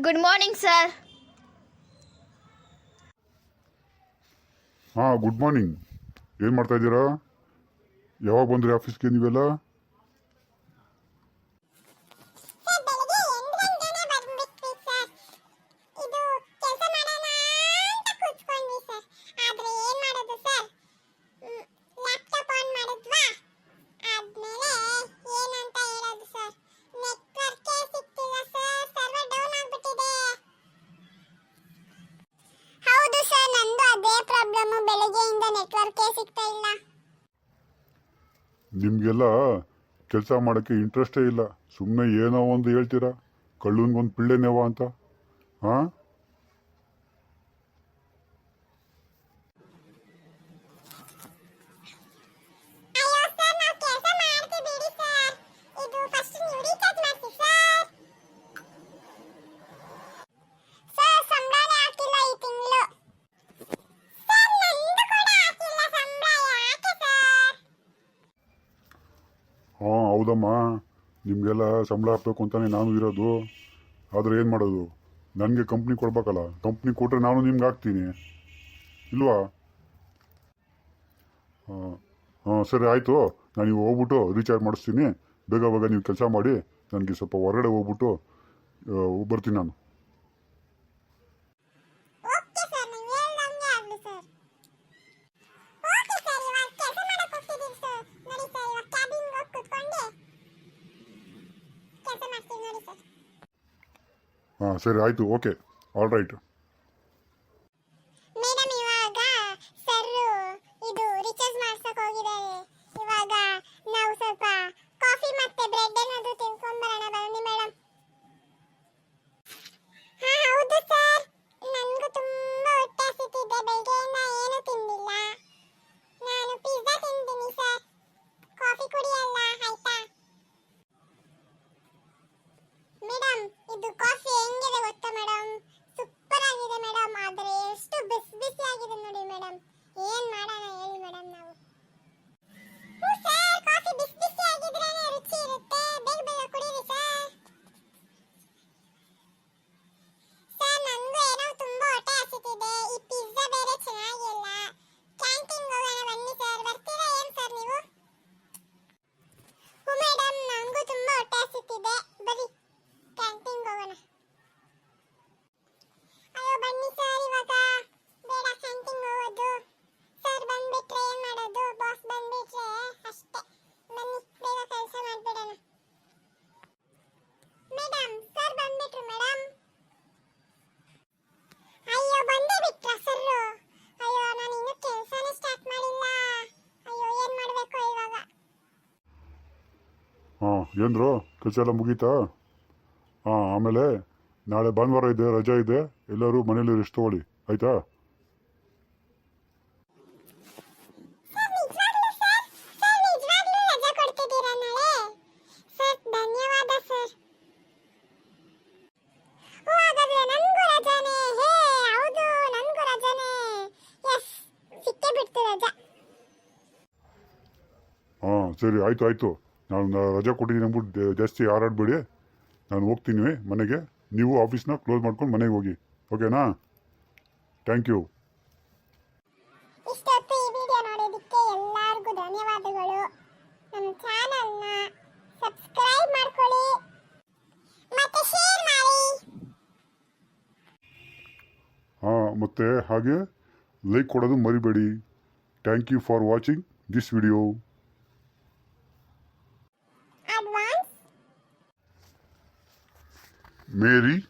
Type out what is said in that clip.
Good morning sir ಹಾಂ good morning ಏನು ಮಾಡ್ತಾ ಇದ್ದೀರಾ? ಯಾವಾಗ ಬಂದ್ರಿ ಆಫೀಸ್ಗೆ ನೀವೆಲ್ಲ? ನೆಟ್ವರ್ಕೇ ಸಿಗ್ತಾ ಇಲ್ಲ. ನಿಮಗೆಲ್ಲ ಕೆಲಸ ಮಾಡೋಕ್ಕೆ ಇಂಟ್ರೆಸ್ಟೇ ಇಲ್ಲ. ಸುಮ್ಮನೆ ಏನೋ ಒಂದು ಹೇಳ್ತೀರಾ? ಕಳ್ಳನಿಗೊಂದು ಪಿಳ್ಳೆನೇವ ಅಂತ. ಹಾಂ ಅಯ್ಯೋ ಸರ್ ನಾವು ಕೆಲಸ ಮಾಡ್ತೀವಿ ಬಿಡಿ ಸರ್ ಇದು ಫಸ್ಟ್ ನೀವು ರೀಚಾರ್ಜ್ ಮಾಡಿಸಿ ಸರ್ ಸರ್ ಸಂಬಳ ಹಾಕಿಲ್ಲ ಈ ತಿಂಗಳು ಸರ್ ನಂದು ಕೂಡ ಹಾಕಿಲ್ಲ ಸಂಬಳ ಯಾಕೆ ಸರ್ ಹಾಂ ಹೌದಮ್ಮ, ನಿಮಗೆಲ್ಲ ಸಂಬಳ ಹಾಕ್ಬೇಕು ಅಂತಾನೆ ನಾನು ಇರೋದು. ಆದರೆ ಏನು ಮಾಡೋದು? ನನಗೆ ಕಂಪ್ನಿ ಕೊಡ್ಬೇಕಲ್ಲ. ಕಂಪ್ನಿ ಕೊಟ್ಟರೆ ನಾನು ನಿಮ್ಗೆ ಹಾಕ್ತೀನಿ. ಇಲ್ವಾ? ಹಾಂ ಸರಿ ಆಯಿತು. ನಾನು ನೀವು ಹೋಗ್ಬಿಟ್ಟು ರೀಚಾರ್ಜ್ ಮಾಡಿಸ್ತೀನಿ. ಬೇಗ ಬೇಗ ನೀವು ಕೆಲಸ ಮಾಡಿ. ನನಗೆ ಸ್ವಲ್ಪ ಹೊರಗಡೆ ಹೋಗ್ಬಿಟ್ಟು ಬರ್ತೀನಿ ನಾನು ಓಕೆ ಸರ್ ನೀವು ಹೇಳ್ದಂಗೆ ಆಗಲಿ ಸರ್ ಓಕೆ ಸರ್ ಇವಾಗ ಕೆಲಸ ಮಾಡಕ್ಕೆ ಹೋಗ್ತಿದ್ದೀವಿ ಸರ್ ನೋಡಿ ಸರ್ ಇವಾಗ ಕ್ಯಾಬಿನ್ಗೆ ಹೋಗಿ ಕೂತ್ಕೊಂಡು ಕೆಲಸ ಮಾಡ್ತೀವಿ ನೋಡಿ ಸರ್ ಹಾಂ, ಸರಿ, ಆಯಿತು, ಓಕೆ. ಆಲ್ ರೈಟ್ ಇವಾಗ ಸರ್ ಇದು ರಿಚಾರ್ಜ್ ಮಾಡ್ಸಕ್ ಹೋಗಿದ್ದಾರೆ. ಇವಾಗ ನಾವು ಸ್ವಲ್ಪ ಕಾಫಿ ಮತ್ತೆ ಬ್ರೆಡ್ で。ಏನ್ರು? ಕೆಲಸ ಎಲ್ಲ ಮುಗೀತಾ? ಹಾಂ ಆಮೇಲೆ ನಾಳೆ ಭಾನುವಾರ ಇದೆ ರಜಾ ಇದೆ. ಎಲ್ಲರೂ ಮನೇಲಿ ರೆಸ್ಟ್ ತಗೊಳ್ಳಿ. ಆಯಿತಾ? ಹಾಂ ಸರಿ ಆಯಿತು ಆಯಿತು. ನಾನು ರಜೆ ಕೊಟ್ಟಿದ್ದೀನಿ ಅಂದ್ಬಿಟ್ಟು ಜಾಸ್ತಿ ಹಾರಾಡಬೇಡಿ. ನಾನು ಹೋಗ್ತೀನಿ ಮನೆಗೆ. ನೀವು ಆಫೀಸ್ನ ಕ್ಲೋಸ್ ಮಾಡ್ಕೊಂಡು ಮನೆಗೆ ಹೋಗಿ. ಓಕೆನಾ? Thank you. ಇಷ್ಟೊತ್ತು ಈ ವಿಡಿಯೋ ನೋಡೋದಕ್ಕೆ ಎಲ್ಲರಿಗೂ ಧನ್ಯವಾದಗಳು. ನಮ್ಮ ಚಾನಲ್ನ ಸಬ್ಸ್ಕ್ರೈಬ್ ಮಾಡ್ಕೊಳ್ಳಿ. ಮತ್ತೆ ಶೇರ್ ಮಾಡಿ. ಹಾಂ ಮತ್ತು ಹಾಗೆ ಲೈಕ್ ಕೊಡೋದು ಮರಿಬೇಡಿ. Thank you for watching this video. Mary.